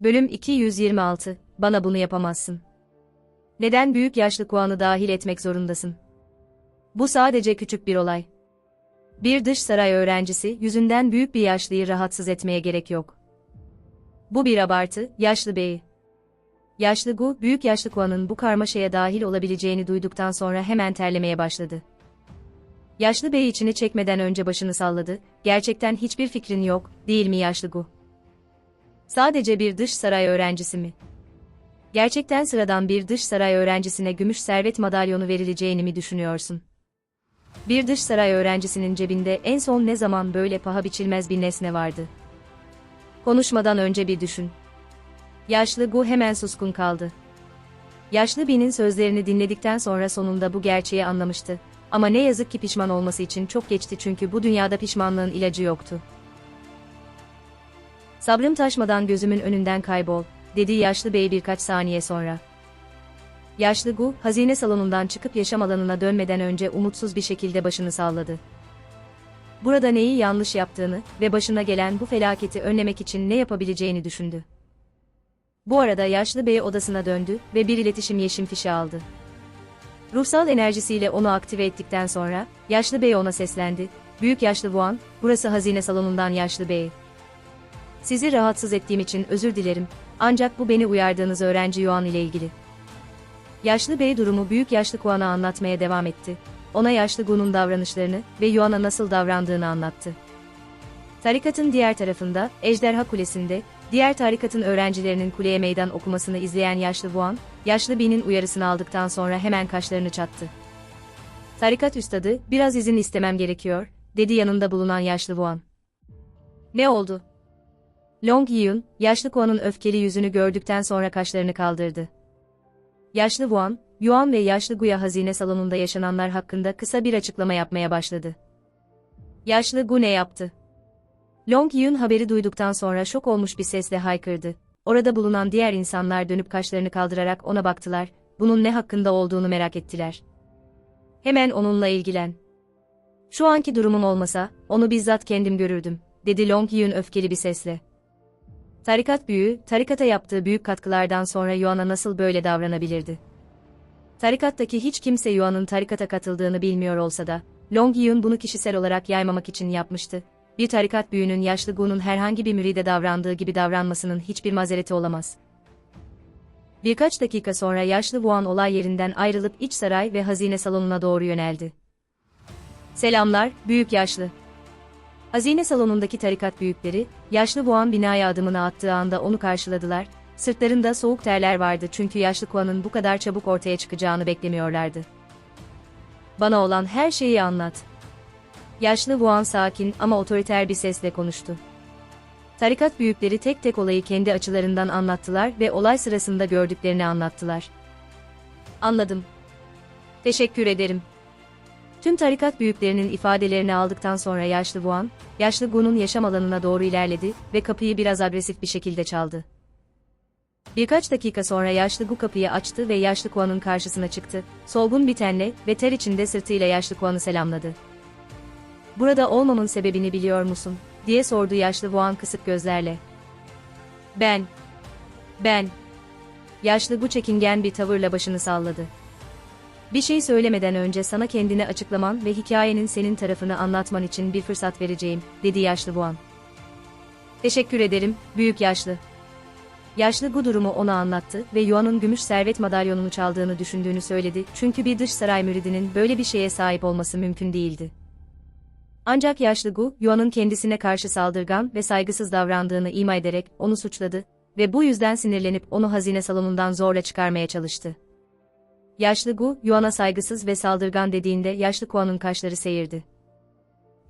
Bölüm 226 Bana bunu yapamazsın. Neden büyük yaşlı Kuan'ı dahil etmek zorundasın? Bu sadece küçük bir olay. Bir dış saray öğrencisi yüzünden büyük bir yaşlıyı rahatsız etmeye gerek yok. Bu bir abartı, yaşlı bey. Yaşlı Gu, büyük yaşlı Kuan'ın bu karmaşaya dahil olabileceğini duyduktan sonra hemen terlemeye başladı. Yaşlı bey içini çekmeden önce başını salladı, gerçekten hiçbir fikrin yok, değil mi yaşlı Gu? Sadece bir dış saray öğrencisi mi? Gerçekten sıradan bir dış saray öğrencisine gümüş servet madalyonu verileceğini mi düşünüyorsun? Bir dış saray öğrencisinin cebinde en son ne zaman böyle paha biçilmez bir nesne vardı? Konuşmadan önce bir düşün. Yaşlı Gu hemen suskun kaldı. Yaşlı Bin'in sözlerini dinledikten sonra sonunda bu gerçeği anlamıştı. Ama ne yazık ki pişman olması için çok geçti çünkü bu dünyada pişmanlığın ilacı yoktu. Sabrım taşmadan gözümün önünden kaybol, dedi yaşlı bey birkaç saniye sonra. Yaşlı Gu, hazine salonundan çıkıp yaşam alanına dönmeden önce umutsuz bir şekilde başını salladı. Burada neyi yanlış yaptığını ve başına gelen bu felaketi önlemek için ne yapabileceğini düşündü. Bu arada yaşlı bey odasına döndü ve bir iletişim yeşim fişi aldı. Ruhsal enerjisiyle onu aktive ettikten sonra, yaşlı bey ona seslendi. Büyük yaşlı Vuan, burası hazine salonundan yaşlı bey. Sizi rahatsız ettiğim için özür dilerim, ancak bu beni uyardığınız öğrenci Yuan ile ilgili. Yaşlı bey durumu büyük yaşlı Kuan'a anlatmaya devam etti. Ona yaşlı Gu'nun davranışlarını ve Yuan'a nasıl davrandığını anlattı. Tarikatın diğer tarafında, Ejderha Kulesi'nde, diğer tarikatın öğrencilerinin kuleye meydan okumasını izleyen yaşlı Vuan, yaşlı Bin'in uyarısını aldıktan sonra hemen kaşlarını çattı. Tarikat üstadı, biraz izin istemem gerekiyor, dedi yanında bulunan yaşlı Vuan. Ne oldu? Long Yun, yaşlı Kuan'ın öfkeli yüzünü gördükten sonra kaşlarını kaldırdı. Yaşlı Wuan, Yuan ve yaşlı Guya hazine salonunda yaşananlar hakkında kısa bir açıklama yapmaya başladı. Yaşlı Gu ne yaptı? Long Yun haberi duyduktan sonra şok olmuş bir sesle haykırdı. Orada bulunan diğer insanlar dönüp kaşlarını kaldırarak ona baktılar, bunun ne hakkında olduğunu merak ettiler. Hemen onunla ilgilen. Şu anki durumum olmasa, onu bizzat kendim görürdüm, dedi Long Yun öfkeli bir sesle. Tarikat büyüğü, tarikata yaptığı büyük katkılardan sonra Yuan'a nasıl böyle davranabilirdi? Tarikattaki hiç kimse Yuan'ın tarikata katıldığını bilmiyor olsa da, Long Yun bunu kişisel olarak yaymamak için yapmıştı. Bir tarikat büyüğünün yaşlı Gu'nun herhangi bir müride davrandığı gibi davranmasının hiçbir mazereti olamaz. Birkaç dakika sonra yaşlı Wuan olay yerinden ayrılıp iç saray ve hazine salonuna doğru yöneldi. Selamlar, büyük yaşlı. Hazine salonundaki tarikat büyükleri, yaşlı Boğan binaya adımını attığı anda onu karşıladılar, sırtlarında soğuk terler vardı çünkü yaşlı Kuan'ın bu kadar çabuk ortaya çıkacağını beklemiyorlardı. Bana olan her şeyi anlat. Yaşlı Wuan sakin ama otoriter bir sesle konuştu. Tarikat büyükleri tek tek olayı kendi açılarından anlattılar ve olay sırasında gördüklerini anlattılar. Anladım. Teşekkür ederim. Tüm tarikat büyüklerinin ifadelerini aldıktan sonra yaşlı Wuan, yaşlı Gu'nun yaşam alanına doğru ilerledi ve kapıyı biraz agresif bir şekilde çaldı. Birkaç dakika sonra yaşlı Gu kapıyı açtı ve yaşlı Kuan'ın karşısına çıktı, solgun bir tenle ve ter içinde sırtıyla yaşlı Kuan'ı selamladı. Burada olmamın sebebini biliyor musun? diye sordu yaşlı Wuan kısık gözlerle. Ben. Ben. Yaşlı Gu çekingen bir tavırla başını salladı. Bir şey söylemeden önce sana kendini açıklaman ve hikayenin senin tarafını anlatman için bir fırsat vereceğim, dedi yaşlı Vuan. Teşekkür ederim, büyük yaşlı. Yaşlı bu durumu ona anlattı ve Yuan'ın gümüş servet madalyonunu çaldığını düşündüğünü söyledi çünkü bir dış saray müridinin böyle bir şeye sahip olması mümkün değildi. Ancak yaşlı Gu, Yuan'ın kendisine karşı saldırgan ve saygısız davrandığını ima ederek onu suçladı ve bu yüzden sinirlenip onu hazine salonundan zorla çıkarmaya çalıştı. Yaşlı Gu, Yuan'a saygısız ve saldırgan dediğinde yaşlı Kuan'ın kaşları seyirdi.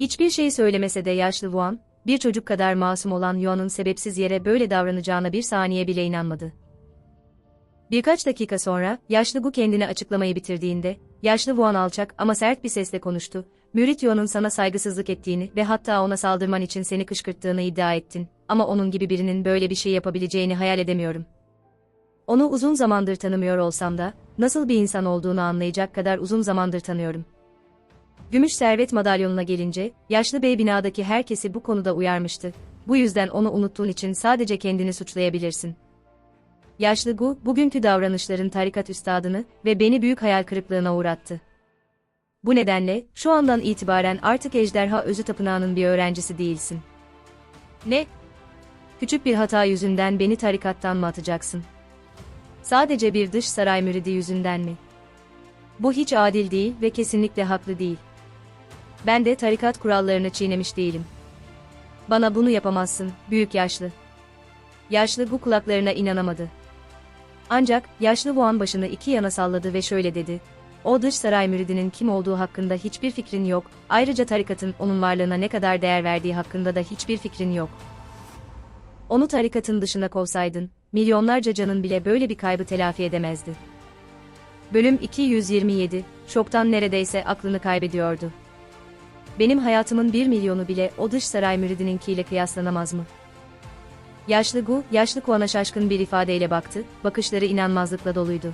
Hiçbir şey söylemese de yaşlı Wuan, bir çocuk kadar masum olan Yuan'ın sebepsiz yere böyle davranacağına bir saniye bile inanmadı. Birkaç dakika sonra, yaşlı Gu kendini açıklamayı bitirdiğinde, yaşlı Wuan alçak ama sert bir sesle konuştu. Mürit Yuan'ın sana saygısızlık ettiğini ve hatta ona saldırman için seni kışkırttığını iddia ettin. Ama onun gibi birinin böyle bir şey yapabileceğini hayal edemiyorum. Onu uzun zamandır tanımıyor olsam da, nasıl bir insan olduğunu anlayacak kadar uzun zamandır tanıyorum. Gümüş servet madalyonuna gelince, yaşlı bey binadaki herkesi bu konuda uyarmıştı. Bu yüzden onu unuttuğun için sadece kendini suçlayabilirsin. Yaşlı Gu, bugünkü davranışların tarikat üstadını ve beni büyük hayal kırıklığına uğrattı. Bu nedenle, şu andan itibaren artık Ejderha Özü Tapınağı'nın bir öğrencisi değilsin. Ne? Küçük bir hata yüzünden beni tarikattan mı atacaksın? Sadece bir dış saray müridi yüzünden mi? Bu hiç adil değil ve kesinlikle haklı değil. Ben de tarikat kurallarını çiğnemiş değilim. Bana bunu yapamazsın, büyük yaşlı. Yaşlı bu kulaklarına inanamadı. Ancak, yaşlı Wuan başını iki yana salladı ve şöyle dedi. O dış saray müridinin kim olduğu hakkında hiçbir fikrin yok, ayrıca tarikatın onun varlığına ne kadar değer verdiği hakkında da hiçbir fikrin yok. Onu tarikatın dışına kovsaydın, milyonlarca canın bile böyle bir kaybı telafi edemezdi. Bölüm 227, şoktan neredeyse aklını kaybediyordu. Benim hayatımın bir milyonu bile o dış saray müridininkiyle kıyaslanamaz mı? Yaşlı Gu, yaşlı Kuan'a şaşkın bir ifadeyle baktı, bakışları inanmazlıkla doluydu.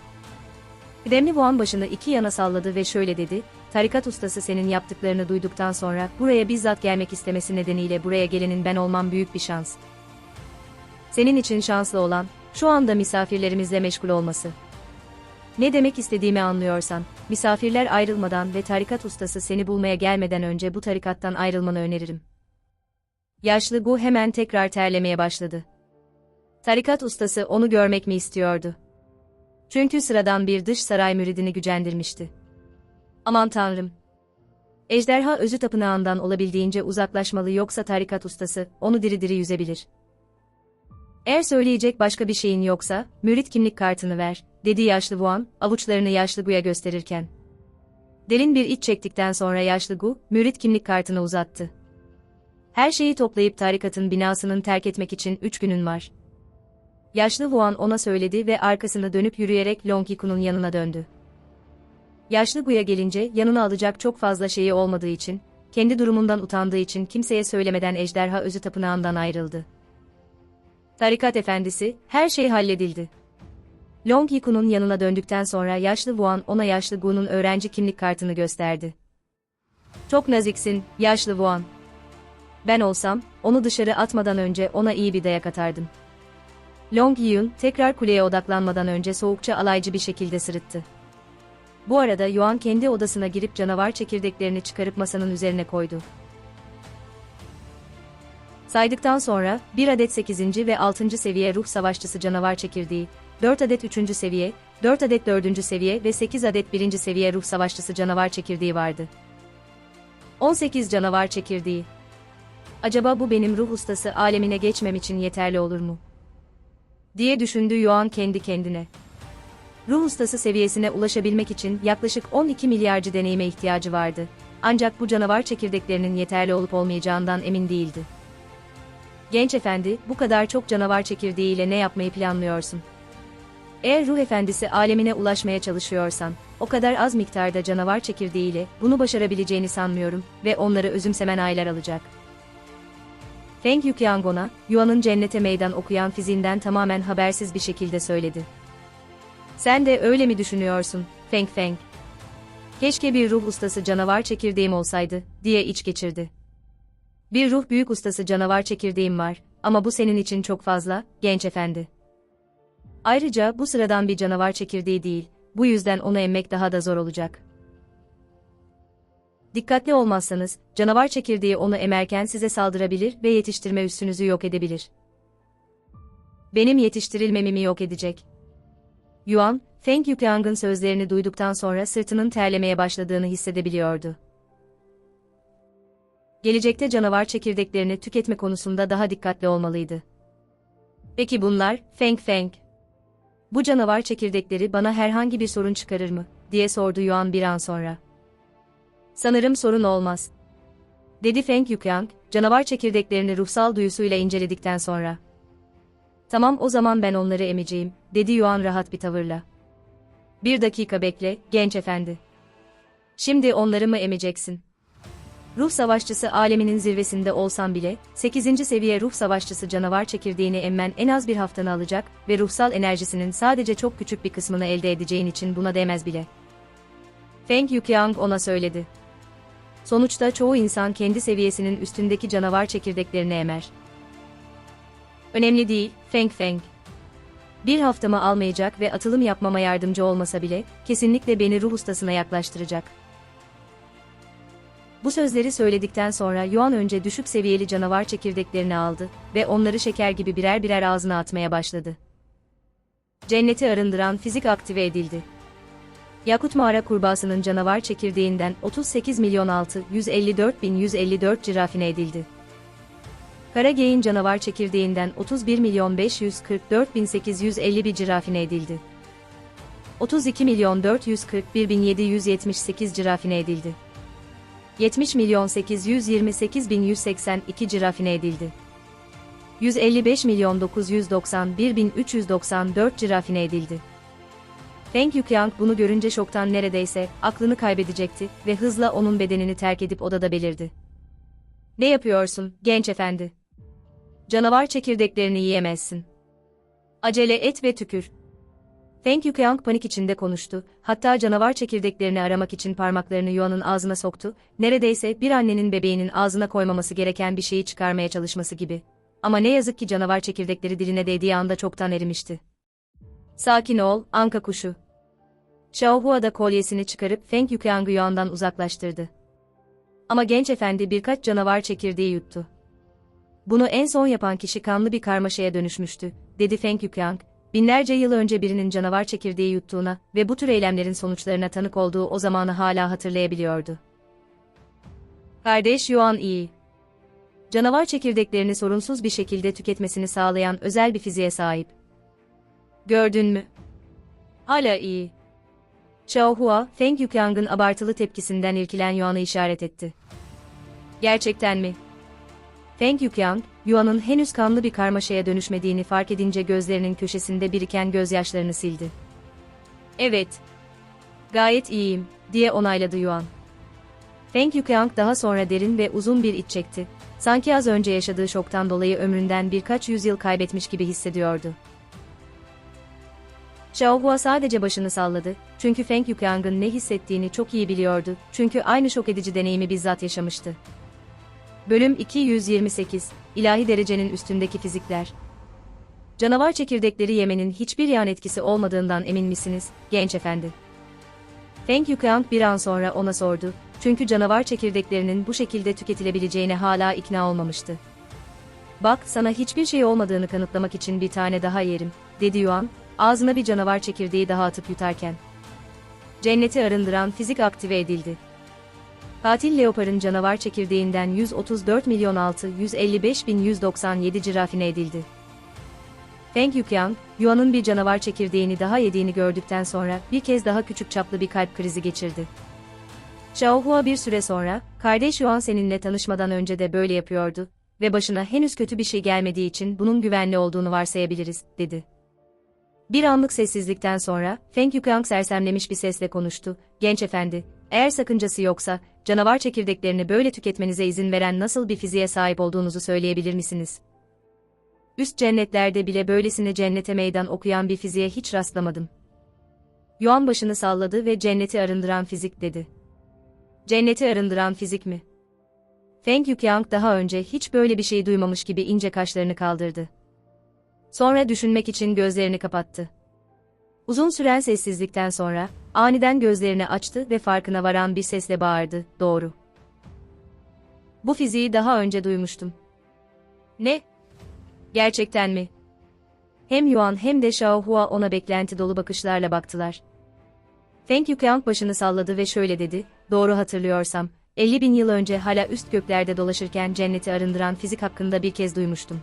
Kıdemli Wuan başını iki yana salladı ve şöyle dedi, tarikat ustası senin yaptıklarını duyduktan sonra buraya bizzat gelmek istemesi nedeniyle buraya gelenin ben olmam büyük bir şans. Senin için şanslı olan, şu anda misafirlerimizle meşgul olması. Ne demek istediğimi anlıyorsan, misafirler ayrılmadan ve tarikat ustası seni bulmaya gelmeden önce bu tarikattan ayrılmanı öneririm. Yaşlı Gu hemen tekrar terlemeye başladı. Tarikat ustası onu görmek mi istiyordu? Çünkü sıradan bir dış saray müridini gücendirmişti. Aman tanrım! Ejderha özü tapınağından olabildiğince uzaklaşmalı yoksa tarikat ustası onu diri diri yüzebilir. Eğer söyleyecek başka bir şeyin yoksa, mürit kimlik kartını ver, dedi yaşlı Vuan, avuçlarını yaşlı Gu'ya gösterirken. Derin bir iç çektikten sonra yaşlı Gu, mürit kimlik kartını uzattı. Her şeyi toplayıp tarikatın binasını terk etmek için üç günün var. Yaşlı Wuan ona söyledi ve arkasını dönüp yürüyerek Long Yiku'nun yanına döndü. Yaşlı Gu'ya gelince yanına alacak çok fazla şeyi olmadığı için, kendi durumundan utandığı için kimseye söylemeden ejderha özü tapınağından ayrıldı. Tarikat efendisi, her şey halledildi. Long Yiku'nun yanına döndükten sonra yaşlı Wuan ona yaşlı Gu'nun öğrenci kimlik kartını gösterdi. Çok naziksin, yaşlı Wuan. Ben olsam, onu dışarı atmadan önce ona iyi bir dayak atardım. Long Yun tekrar kuleye odaklanmadan önce soğukça alaycı bir şekilde sırıttı. Bu arada Yuan kendi odasına girip canavar çekirdeklerini çıkarıp masanın üzerine koydu. Saydıktan sonra, 1 adet 8. ve 6. seviye ruh savaşçısı canavar çekirdeği, 4 adet 3. seviye, 4 adet 4. seviye ve 8 adet 1. seviye ruh savaşçısı canavar çekirdeği vardı. 18 canavar çekirdeği. Acaba bu benim ruh ustası alemine geçmem için yeterli olur mu? diye düşündü Yuan kendi kendine. Ruh ustası seviyesine ulaşabilmek için yaklaşık 12 milyarcı deneyime ihtiyacı vardı. Ancak bu canavar çekirdeklerinin yeterli olup olmayacağından emin değildi. Genç efendi, bu kadar çok canavar çekirdeğiyle ne yapmayı planlıyorsun? Eğer ruh efendisi alemine ulaşmaya çalışıyorsan, o kadar az miktarda canavar çekirdeğiyle bunu başarabileceğini sanmıyorum ve onları özümsemen aylar alacak. Feng Yuqiangona, Yuan'ın cennete meydan okuyan fiziğinden tamamen habersiz bir şekilde söyledi. Sen de öyle mi düşünüyorsun, Feng Feng? Keşke bir ruh ustası canavar çekirdeğim olsaydı, diye iç geçirdi. Bir ruh büyük ustası canavar çekirdeğim var, ama bu senin için çok fazla, genç efendi. Ayrıca bu sıradan bir canavar çekirdeği değil, bu yüzden onu emmek daha da zor olacak. Dikkatli olmazsanız, canavar çekirdeği onu emerken size saldırabilir ve yetiştirme üssünüzü yok edebilir. Benim yetiştirilmemimi yok edecek. Yuan, Feng Yuqiang'ın sözlerini duyduktan sonra sırtının terlemeye başladığını hissedebiliyordu. Gelecekte canavar çekirdeklerini tüketme konusunda daha dikkatli olmalıydı. Peki bunlar, Feng Feng. Bu canavar çekirdekleri bana herhangi bir sorun çıkarır mı, diye sordu Yuan bir an sonra. Sanırım sorun olmaz. Dedi Feng Yukyang, canavar çekirdeklerini ruhsal duyusuyla inceledikten sonra. Tamam o zaman ben onları emeceğim, dedi Yuan rahat bir tavırla. Bir dakika bekle, genç efendi. Şimdi onları mı emeceksin? Ruh savaşçısı aleminin zirvesinde olsan bile, 8. seviye ruh savaşçısı canavar çekirdeğini emmen en az bir haftanı alacak ve ruhsal enerjisinin sadece çok küçük bir kısmını elde edeceğin için buna değmez bile. Feng Yuqiang ona söyledi. Sonuçta çoğu insan kendi seviyesinin üstündeki canavar çekirdeklerini emer. Önemli değil, Feng Feng. Bir haftamı almayacak ve atılım yapmama yardımcı olmasa bile, kesinlikle beni ruh ustasına yaklaştıracak. Bu sözleri söyledikten sonra Yuan önce düşük seviyeli canavar çekirdeklerini aldı ve onları şeker gibi birer birer ağzına atmaya başladı. Cenneti arındıran fizik aktive edildi. Yakut mağara kurbağasının canavar çekirdeğinden 38 milyon 6 154 bin 154 cirafine edildi. Karageyin canavar çekirdeğinden 31 milyon 544 bin 851 cirafine edildi. 32 milyon 441 bin 778 cirafine edildi. 70 milyon 828 bin 182 cirafine edildi. 155 milyon 991 bin 394 cirafine edildi. Feng Yuqiang bunu görünce şoktan neredeyse aklını kaybedecekti ve hızla onun bedenini terk edip odada belirdi. Ne yapıyorsun, genç efendi? Canavar çekirdeklerini yiyemezsin. Acele et ve tükür. Feng Yuqiang panik içinde konuştu, hatta canavar çekirdeklerini aramak için parmaklarını Yuan'ın ağzına soktu, neredeyse bir annenin bebeğinin ağzına koymaması gereken bir şeyi çıkarmaya çalışması gibi. Ama ne yazık ki canavar çekirdekleri diline değdiği anda çoktan erimişti. Sakin ol, anka kuşu. Xiaohua da kolyesini çıkarıp Feng Yuqiang'ı Yuan'dan uzaklaştırdı. Ama genç efendi birkaç canavar çekirdeği yuttu. Bunu en son yapan kişi kanlı bir karmaşaya dönüşmüştü, dedi Feng Yuqiang, binlerce yıl önce birinin canavar çekirdeği yuttuğuna ve bu tür eylemlerin sonuçlarına tanık olduğu o zamanı hala hatırlayabiliyordu. Kardeş Yuan iyi. Canavar çekirdeklerini sorunsuz bir şekilde tüketmesini sağlayan özel bir fiziğe sahip. Gördün mü? Hala iyi. Xiaohua, Feng Yuqiang'ın abartılı tepkisinden irkilen Yuan'ı işaret etti. Gerçekten mi? Feng Yuqiang, Yuan'ın henüz kanlı bir karmaşaya dönüşmediğini fark edince gözlerinin köşesinde biriken gözyaşlarını sildi. Evet. Gayet iyiyim, diye onayladı Yuan. Feng Yuqiang daha sonra derin ve uzun bir iç çekti. Sanki az önce yaşadığı şoktan dolayı ömründen birkaç yüzyıl kaybetmiş gibi hissediyordu. Xiaohua sadece başını salladı, çünkü Feng Yuqiang'ın ne hissettiğini çok iyi biliyordu, çünkü aynı şok edici deneyimi bizzat yaşamıştı. Bölüm 228, İlahi derecenin üstündeki fizikler. Canavar çekirdekleri yemenin hiçbir yan etkisi olmadığından emin misiniz, genç efendi? Feng Yuqiang bir an sonra ona sordu, çünkü canavar çekirdeklerinin bu şekilde tüketilebileceğine hala ikna olmamıştı. Bak, sana hiçbir şey olmadığını kanıtlamak için bir tane daha yerim, dedi Yuan, ağzına bir canavar çekirdeği daha atıp yutarken. Cenneti arındıran fizik aktive edildi. Katil leoparın canavar çekirdeğinden 134 milyon 6 155 bin 197 cirafine edildi. Feng Yuqiang, Yuan'ın bir canavar çekirdeğini daha yediğini gördükten sonra bir kez daha küçük çaplı bir kalp krizi geçirdi. Xiaohua bir süre sonra, kardeş Yuan seninle tanışmadan önce de böyle yapıyordu ve başına henüz kötü bir şey gelmediği için bunun güvenli olduğunu varsayabiliriz, dedi. Bir anlık sessizlikten sonra, Feng Yuqiang sersemlemiş bir sesle konuştu, genç efendi, eğer sakıncası yoksa, canavar çekirdeklerini böyle tüketmenize izin veren nasıl bir fiziğe sahip olduğunuzu söyleyebilir misiniz? Üst cennetlerde bile böylesine cennete meydan okuyan bir fiziğe hiç rastlamadım. Yuan başını salladı ve cenneti arındıran fizik dedi. Cenneti arındıran fizik mi? Feng Yuqiang daha önce hiç böyle bir şey duymamış gibi ince kaşlarını kaldırdı. Sonra düşünmek için gözlerini kapattı. Uzun süren sessizlikten sonra, aniden gözlerini açtı ve farkına varan bir sesle bağırdı, doğru. Bu fiziği daha önce duymuştum. Ne? Gerçekten mi? Hem Yuan hem de Xiaohua ona beklenti dolu bakışlarla baktılar. Feng Yuqiang başını salladı ve şöyle dedi, doğru hatırlıyorsam, 50 bin yıl önce hala üst göklerde dolaşırken cenneti arındıran fizik hakkında bir kez duymuştum.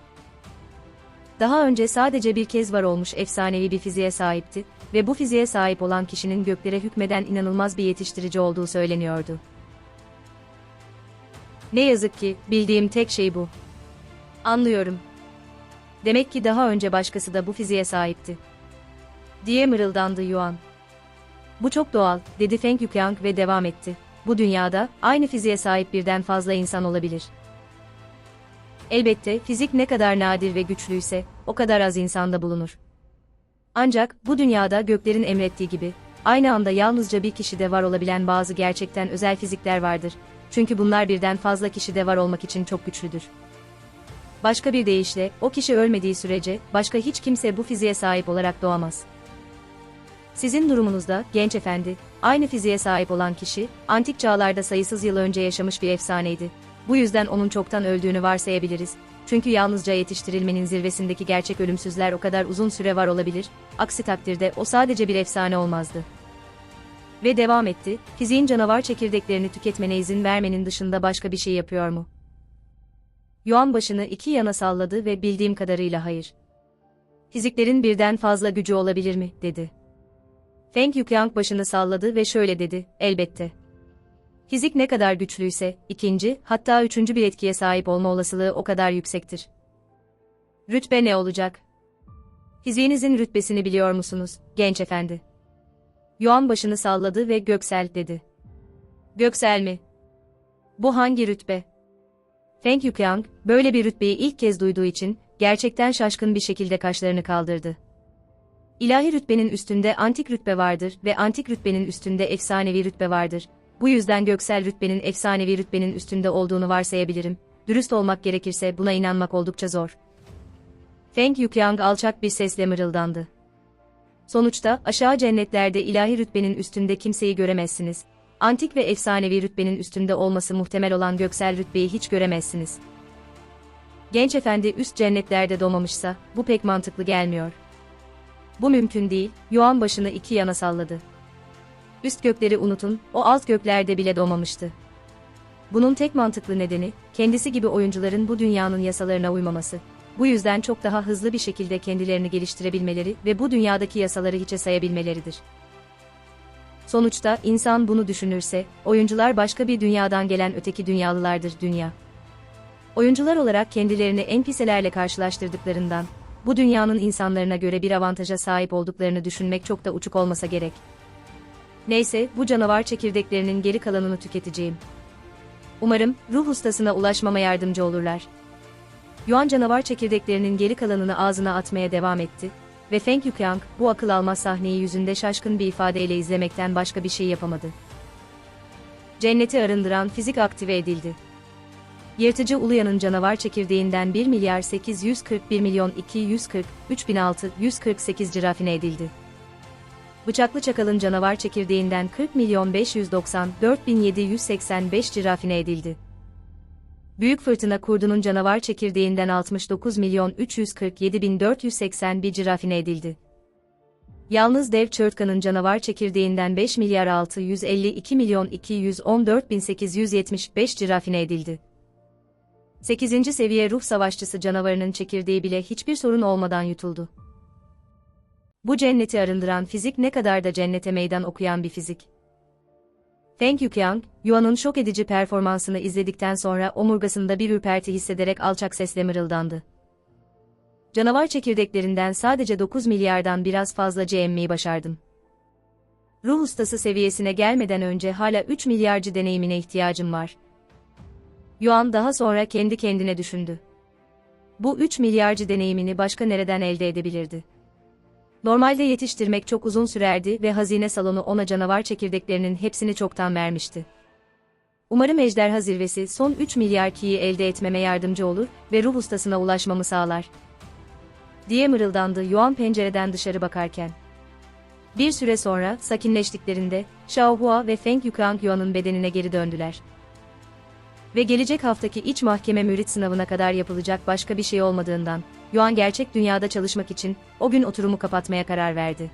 Daha önce sadece bir kez var olmuş efsanevi bir fiziğe sahipti ve bu fiziğe sahip olan kişinin göklere hükmeden inanılmaz bir yetiştirici olduğu söyleniyordu. Ne yazık ki, bildiğim tek şey bu. Anlıyorum. Demek ki daha önce başkası da bu fiziğe sahipti. Diye mırıldandı Yuan. Bu çok doğal, dedi Feng Yuqiang ve devam etti. Bu dünyada, aynı fiziğe sahip birden fazla insan olabilir. Elbette, fizik ne kadar nadir ve güçlüyse, o kadar az insanda bulunur. Ancak, bu dünyada göklerin emrettiği gibi, aynı anda yalnızca bir kişide var olabilen bazı gerçekten özel fizikler vardır. Çünkü bunlar birden fazla kişide var olmak için çok güçlüdür. Başka bir deyişle, o kişi ölmediği sürece, başka hiç kimse bu fiziğe sahip olarak doğamaz. Sizin durumunuzda, genç efendi, aynı fiziğe sahip olan kişi, antik çağlarda sayısız yıl önce yaşamış bir efsaneydi. Bu yüzden onun çoktan öldüğünü varsayabiliriz. Çünkü yalnızca yetiştirilmenin zirvesindeki gerçek ölümsüzler o kadar uzun süre var olabilir, aksi takdirde o sadece bir efsane olmazdı. Ve devam etti, fiziğin canavar çekirdeklerini tüketmene izin vermenin dışında başka bir şey yapıyor mu? Yuan başını iki yana salladı ve bildiğim kadarıyla hayır. Fiziklerin birden fazla gücü olabilir mi, dedi. Feng Yuqiang başını salladı ve şöyle dedi, elbette. Fizik ne kadar güçlüyse, ikinci, hatta üçüncü bir etkiye sahip olma olasılığı o kadar yüksektir. Rütbe ne olacak? Fiziğinizin rütbesini biliyor musunuz, genç efendi? Yuan başını salladı ve Göksel dedi. Göksel mi? Bu hangi rütbe? Feng Yuqiang, böyle bir rütbeyi ilk kez duyduğu için, gerçekten şaşkın bir şekilde kaşlarını kaldırdı. İlahi rütbenin üstünde antik rütbe vardır ve antik rütbenin üstünde efsanevi rütbe vardır. Bu yüzden göksel rütbenin efsanevi rütbenin üstünde olduğunu varsayabilirim. Dürüst olmak gerekirse buna inanmak oldukça zor. Feng Yuqiang alçak bir sesle mırıldandı. Sonuçta aşağı cennetlerde ilahi rütbenin üstünde kimseyi göremezsiniz. Antik ve efsanevi rütbenin üstünde olması muhtemel olan göksel rütbeyi hiç göremezsiniz. Genç efendi üst cennetlerde doğmamışsa, bu pek mantıklı gelmiyor. Bu mümkün değil, Yuan başını iki yana salladı. Üst gökleri unutun, o alt göklerde bile doğmamıştı. Bunun tek mantıklı nedeni, kendisi gibi oyuncuların bu dünyanın yasalarına uymaması. Bu yüzden çok daha hızlı bir şekilde kendilerini geliştirebilmeleri ve bu dünyadaki yasaları hiçe sayabilmeleridir. Sonuçta insan bunu düşünürse, oyuncular başka bir dünyadan gelen öteki dünyalılardır dünya. Oyuncular olarak kendilerini NPC'lerle karşılaştırdıklarından, bu dünyanın insanlarına göre bir avantaja sahip olduklarını düşünmek çok da uçuk olmasa gerek. Neyse, bu canavar çekirdeklerinin geri kalanını tüketeceğim. Umarım, ruh ustasına ulaşmama yardımcı olurlar. Yuan canavar çekirdeklerinin geri kalanını ağzına atmaya devam etti ve Feng Yuqiang, bu akıl almaz sahneyi yüzünde şaşkın bir ifadeyle izlemekten başka bir şey yapamadı. Cenneti arındıran fizik aktive edildi. Yırtıcı Uluyan'ın canavar çekirdeğinden 1 milyar 841 milyon 240 3648 cirafine edildi. Bıçaklı Çakal'ın canavar çekirdeğinden 40 milyon 594 785 cirafine edildi. Büyük Fırtına Kurdu'nun canavar çekirdeğinden 69 milyon 347 481 cirafine edildi. Yalnız Dev Çörtkan'ın canavar çekirdeğinden 5 milyar 652 milyon 214 875 cirafine edildi. 8. seviye ruh savaşçısı canavarının çekirdeği bile hiçbir sorun olmadan yutuldu. Bu cenneti arındıran fizik ne kadar da cennete meydan okuyan bir fizik. Feng Yuqiang, Yuan'ın şok edici performansını izledikten sonra omurgasında bir ürperti hissederek alçak sesle mırıldandı. Canavar çekirdeklerinden sadece 9 milyardan biraz fazlaca emmeyi başardım. Ruh ustası seviyesine gelmeden önce hala 3 milyarcı deneyimine ihtiyacım var. Yuan daha sonra kendi kendine düşündü. Bu 3 milyarcı deneyimini başka nereden elde edebilirdi? Normalde yetiştirmek çok uzun sürerdi ve hazine salonu ona canavar çekirdeklerinin hepsini çoktan vermişti. Umarım ejderha zirvesi son 3 milyar kiyi elde etmeme yardımcı olur ve ruh ustasına ulaşmamı sağlar. Diye mırıldandı Yuan pencereden dışarı bakarken. Bir süre sonra, sakinleştiklerinde, Xiaohua ve Feng Yuqiang Yuan'ın bedenine geri döndüler. Ve gelecek haftaki iç mahkeme mürit sınavına kadar yapılacak başka bir şey olmadığından, Yuan gerçek dünyada çalışmak için, o gün oturumu kapatmaya karar verdi.